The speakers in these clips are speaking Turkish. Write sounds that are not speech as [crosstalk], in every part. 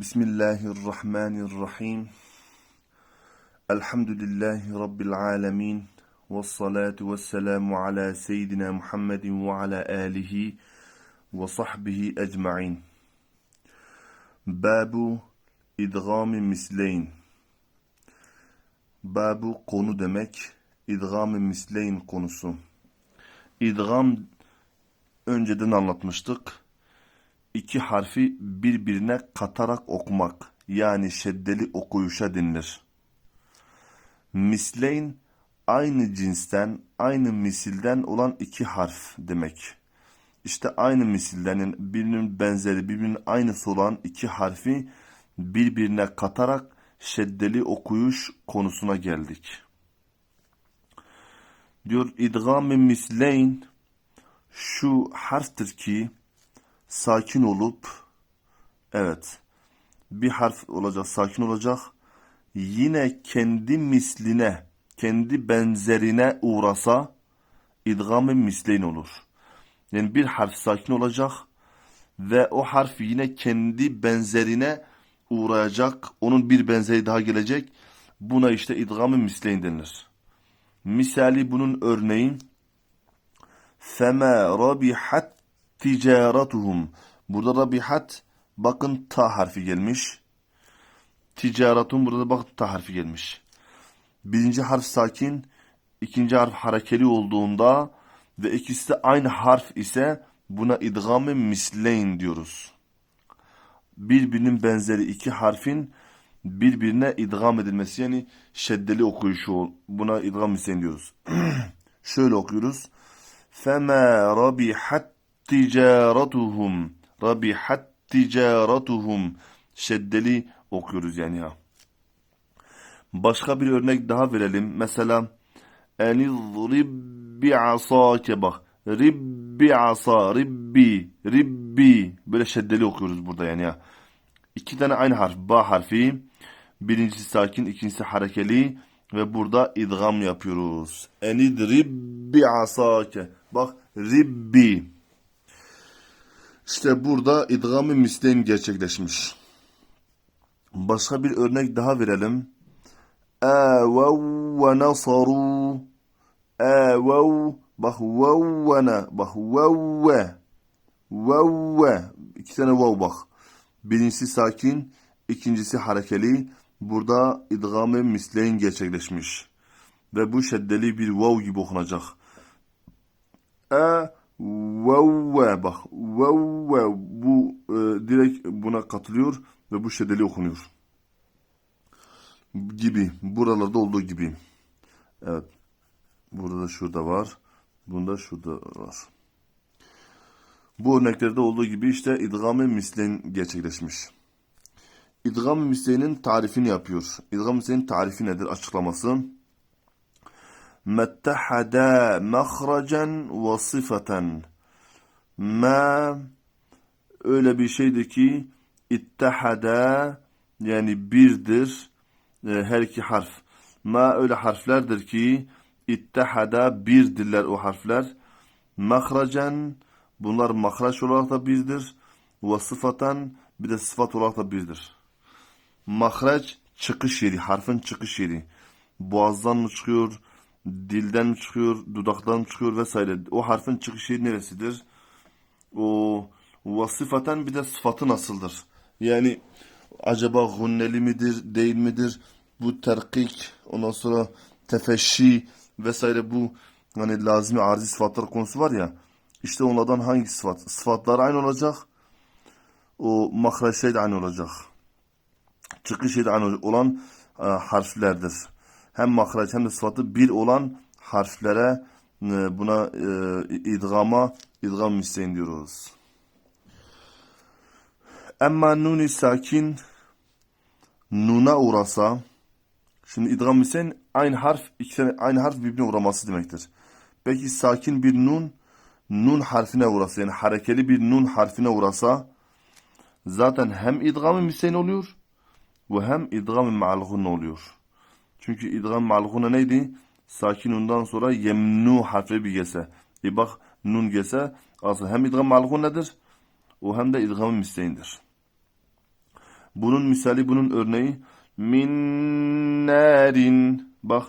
Bismillahirrahmanirrahim. Elhamdülillahi Rabbil alemin. Ve salatu ve selamu ala seyyidina Muhammedin ve ala alihi ve sahbihi ecma'in. Babu idgami misleyn. Babu konu demek. İdgami misleyn konusu. İdgam önceden anlatmıştık. İki harfi birbirine katarak okumak yani şeddeli okuyuşa denilir. Misleyn aynı cinsten, aynı misilden olan iki harf demek. İşte aynı misildenin birinin benzeri, birbirinin aynısı olan iki harfi birbirine katarak şeddeli okuyuş konusuna geldik. Diyor idgam-ı misleyn şu harftir ki sakin olup evet bir harf olacak sakin olacak yine kendi misline kendi benzerine uğrasa idgam-ı misleyn olur. Yani bir harf sakin olacak ve o harf yine kendi benzerine uğrayacak. Onun bir benzeri daha gelecek. Buna işte idgam-ı misleyn denilir. Misali bunun örneği فَمَا رَبِحَتْ ticaratuhum. Burada rabihat bakın ta harfi gelmiş. Ticaratun burada da bakın ta harfi gelmiş. Birinci harf sakin, ikinci harf harekeli olduğunda ve ikisi de aynı harf ise buna idgam-ı misleyn diyoruz. Birbirinin benzeri iki harfin birbirine idgam edilmesi yani şeddeli okuyuşu buna idgam misleyn diyoruz. [clears throat] Şöyle okuyoruz. فَمَا رَبِحَتْ ticaratuhum. Rabihat ticaratuhum. Şeddeli okuyoruz yani ya. Başka bir örnek daha verelim. Mesela enizrib bi'asake bak. Ribbi asa, ribbi, ribbi. Böyle şeddeli okuyoruz burada yani ya. İki tane aynı harf. Ba harfi. Birincisi sakin, ikincisi harekeli. Ve burada idgam yapıyoruz. Enidrib bi'asake. Bak ribbi. İşte burada idgam-ı misleyn gerçekleşmiş. Başka bir örnek daha verelim. Evev ve nasaru. Evev. Bak vevvene. Bak vevve. Vevve. İki tane vav bak. Birincisi sakin. ikincisi harekeli. Burada idgam-ı misleyn gerçekleşmiş. Ve bu şeddeli bir vav gibi okunacak. E Vevve bak. Vevve bu e, direkt buna katılıyor ve bu şeddeli okunuyor. Gibi. Buralarda olduğu gibi. Evet. Burada da şurada var. Bunda şurada var. Bu örneklerde olduğu gibi işte idgam-ı misleyn gerçekleşmiş. İdgam-ı misleyn'in tarifini yapıyor. İdgam-ı misleyn'in tarifi nedir? Açıklaması mettehada mahracen ve sıfaten ma öyle bir şeydir ki ittehada yani birdir e, her iki harf. Ma öyle harflerdir ki ittehada birdirler o harfler. mahracen bunlar mahraç olarak da birdir. ve sıfatan bir de sıfat olarak da birdir. Mahraç çıkış yeri harfin çıkış yeri. Boğazdan mı çıkıyor dilden çıkıyor, dudaktan çıkıyor vesaire. O harfin çıkış yeri neresidir? O vasıfaten bir de sıfatı nasıldır? Yani acaba gunneli midir, değil midir? Bu terkik, ondan sonra tefeşşi vesaire bu hani lazimi arzi sıfatlar konusu var ya. İşte onlardan hangi sıfat? Sıfatlar aynı olacak. O mahreç de aynı olacak. Çıkış yeri aynı olan e, harflerdir hem mahraç hem de sıfatı bir olan harflere e, buna e, idgama idgam isteyin diyoruz. Emma nuni sakin nuna uğrasa şimdi idgam isteyin aynı harf iki tane aynı harf birbirine uğraması demektir. Peki sakin bir nun nun harfine uğrasa yani harekeli bir nun harfine uğrasa zaten hem idgam-ı oluyor ve hem idgam-ı oluyor. Çünkü idgam malhuna neydi? Sakin undan sonra yemnu harfi bir gelse. E bak nun gelse aslında hem idgam malhun nedir? O hem de idgam müsteindir. Bunun misali, bunun örneği min narin. Bak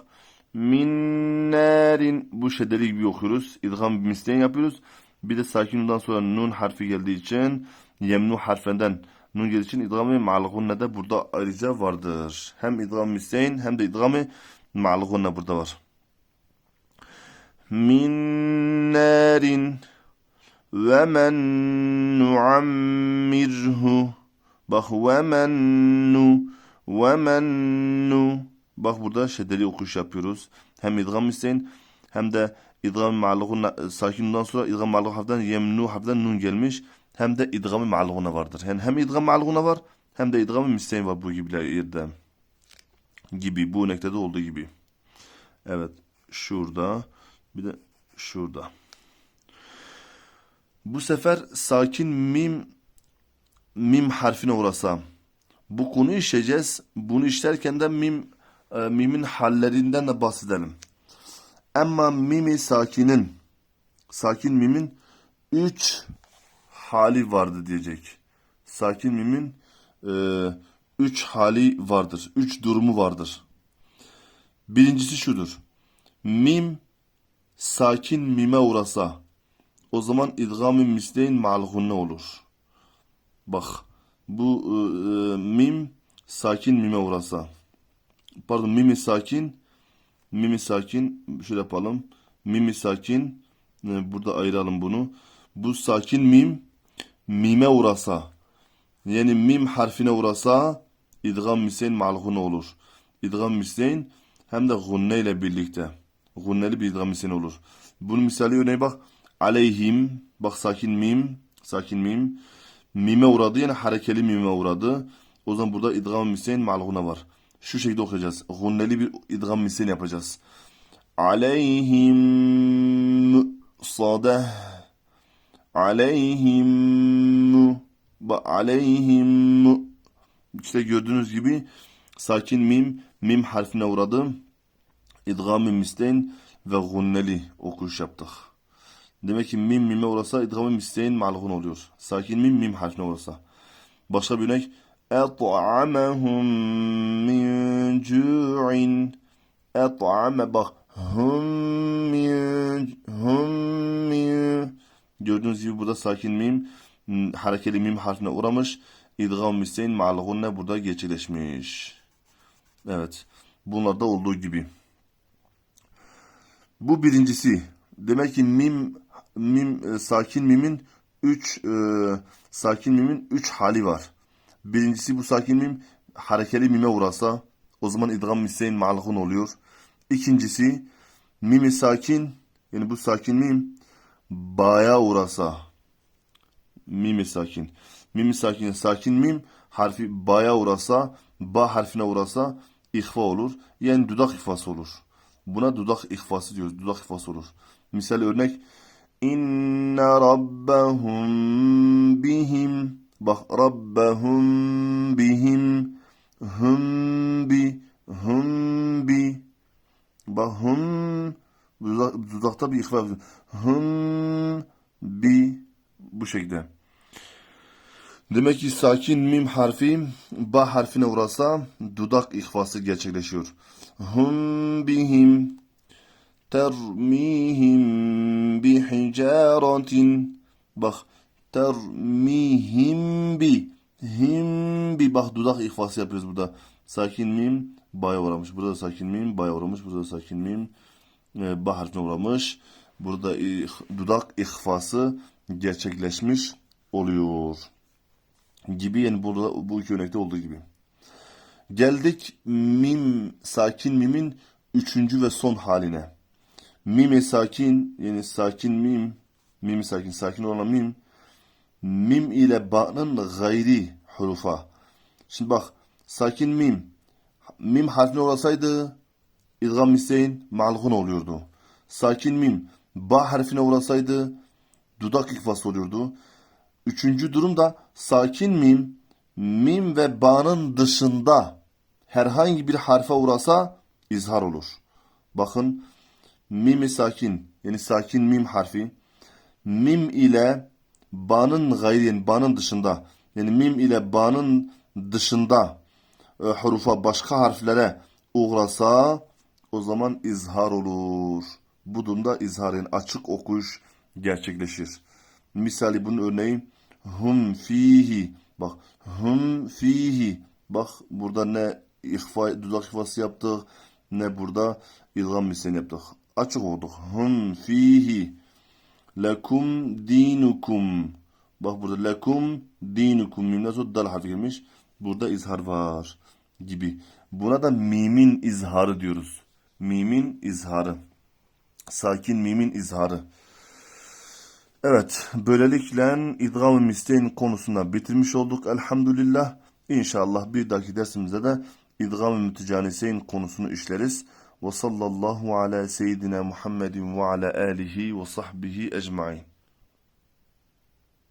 min narin bu şeddeli gibi okuyoruz. İdgam misleyin yapıyoruz. Bir de sakinundan sonra nun harfi geldiği için yemnu harfinden nun geldiği için idgam-ı ma'al da burada ayrıca vardır. Hem idgam misleyin hem de idgam-ı ma'al burada var. Min narin ve men nuammirhu Bak ve men nu ve men nu Bak burada şeddeli okuş yapıyoruz. Hem idgam isteyin hem de idgam ma'luğun sakinundan sonra idgam ma'luğu harften yemnu harften nun gelmiş. Hem de idgam ma'luğuna vardır. Yani hem idgam ma'luğuna var hem de idgam misteyin var bu gibiler yerde. Gibi bu örnekte de olduğu gibi. Evet şurada bir de şurada. Bu sefer sakin mim mim harfine uğrasa. Bu konuyu işleyeceğiz. Bunu işlerken de mim e, mimin hallerinden de bahsedelim. Ama mimi sakinin sakin mimin üç hali vardı diyecek. Sakin mimin e, üç hali vardır. Üç durumu vardır. Birincisi şudur. Mim sakin mime uğrasa o zaman idgam-ı misleyn ma'al olur. Bak bu e, e, mim sakin mime uğrasa. Pardon mimi sakin mimi sakin şöyle yapalım. Mimi sakin e, burada ayıralım bunu. Bu sakin mim mime uğrasa. Yani mim harfine uğrasa idgam misleyn ma'al gunne olur. İdgam misleyn hem de gunne ile birlikte. Gunneli bir idgam misleyn olur. Bunun misali örneği bak. Aleyhim bak sakin mim sakin mim mime uğradı yani harekeli mime uğradı. O zaman burada idgam misleyn ma'al var. Şu şekilde okuyacağız. Gunneli bir idgam misleyn yapacağız. Aleyhim sadeh aleyhim ba aleyhim işte gördüğünüz gibi sakin mim mim harfine uğradı. İdgam-ı misleyn ve gunneli okuş yaptık. Demek ki mim mime uğrasa idgam-ı misleyn ma'al oluyor. Sakin mim mim harfine uğrasa. Başka bir örnek اَطْعَمَهُمْ مِنْ جُوعٍ اَطْعَمَ bak hum min hum min gördüğünüz gibi burada sakin mim m, harekeli mim harfine uğramış. İdgam misleyn ma'al burada gerçekleşmiş. Evet. Bunlarda olduğu gibi. Bu birincisi. Demek ki mim mim e, sakin mimin 3 e, sakin mimin 3 hali var. Birincisi bu sakin mim harekeli mime uğrasa o zaman idgam misleyn ma'alhun oluyor. İkincisi mimi sakin yani bu sakin mim baya uğrasa mimi sakin. Mimi sakin sakin mim harfi baya uğrasa ba harfine uğrasa ihfa olur. Yani dudak ihfası olur. Buna dudak ihfası diyoruz. Dudak ihfası olur. Misal örnek İnne rabbahum bihim Bak rabbahum bihim hum bi hum bi Bak hum dudak, dudakta bir ihfa hum bi bu şekilde. Demek ki sakin mim harfi ba harfine uğrasa dudak ihfası gerçekleşiyor. Hum bihim termihim bihicaratin bak termihim bi him bi bak dudak ihfası yapıyoruz burada. Sakin mim baya uğramış. Burada sakin mim baya uğramış. Burada sakin mim e, ba harfine uğramış. Burada dudak ihfası gerçekleşmiş oluyor. Gibi yani burada bu iki örnekte olduğu gibi. Geldik mim sakin mimin üçüncü ve son haline. Mim sakin yani sakin mim mim sakin sakin olan mim mim ile ba'nın gayri hurufa. Şimdi bak sakin mim mim harfine uğrasaydı idgam misleyin ma'algun oluyordu. Sakin mim ba harfine uğrasaydı dudak ikfası oluyordu. Üçüncü durum da sakin mim mim ve ba'nın dışında herhangi bir harfe uğrasa izhar olur. Bakın mimi sakin yani sakin mim harfi mim ile ba'nın gayri yani ba'nın dışında yani mim ile ba'nın dışında e, hurufa başka harflere uğrasa o zaman izhar olur. Bu durumda izharın açık okuyuş gerçekleşir. Misali bunun örneği hum fihi. Bak hum fihi. Bak burada ne ihfa, dudak ihfası yaptık ne burada idgam mislen yaptık. Açık okuduk. Hum fihi. Lekum dinukum. Bak burada lekum dinukum. Sonra dal harfi gelmiş. Burada izhar var gibi. Buna da mimin izharı diyoruz. Mimin izharı. Sakin mimin izharı. Evet, böylelikle idgam-ı misleyn konusunda bitirmiş olduk elhamdülillah. İnşallah bir dahaki dersimizde de idgam-ı konusunu işleriz. Ve sallallahu ala seyyidina Muhammedin ve ala alihi ve sahbihi ecmain.